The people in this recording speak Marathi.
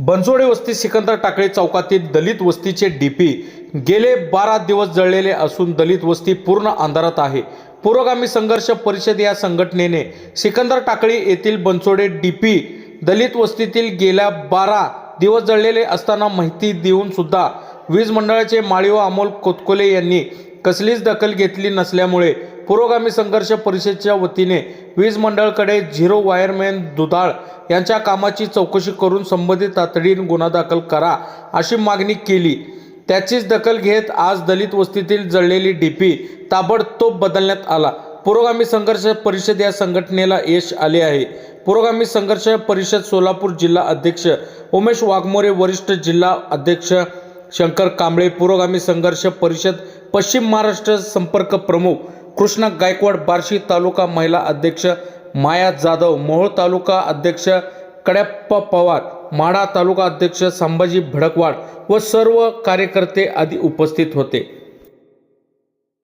बनसोडे वस्ती सिकंदर टाकळी चौकातील दलित वस्तीचे डीपी गेले बारा दिवस जळलेले असून दलित वस्ती पूर्ण अंधारात आहे. पुरोगामी संघर्ष परिषद या संघटनेने सिकंदर टाकळी येथील बनसोडे डीपी दलित वस्तीतील गेल्या बारा दिवस जळलेले असताना माहिती देऊन सुद्धा वीज मंडळाचे माळीव अमोल कोतकोले यांनी कसलीच दखल घेतली नसल्यामुळे पुरोगामी संघर्ष परिषदेच्या वतीने वीज मंडळकडे झिरो वायरमॅन दुधाळ यांच्या कामाची चौकशी करून संबंधित तातडीने गुन्हा दाखल करा अशी मागणी केली. त्याचीच दखल घेत आज दलित वस्तीतील जळलेली डीपी ताबडतोब बदलण्यात आला. पुरोगामी संघर्ष परिषद या संघटनेला यश आले आहे. पुरोगामी संघर्ष परिषद सोलापूर जिल्हा अध्यक्ष उमेश वाघमोरे वरिष्ठ जिल्हा अध्यक्ष शंकर कांबळे पुरोगामी संघर्ष परिषद पश्चिम महाराष्ट्र संपर्क प्रमुख कृष्णा गायकवाड बार्शी तालुका महिला अध्यक्ष माया जाधव मोहोळ तालुका अध्यक्ष कड्याप्पा पवार माढा तालुका अध्यक्ष संभाजी भडकवाड व सर्व कार्यकर्ते आदी उपस्थित होते.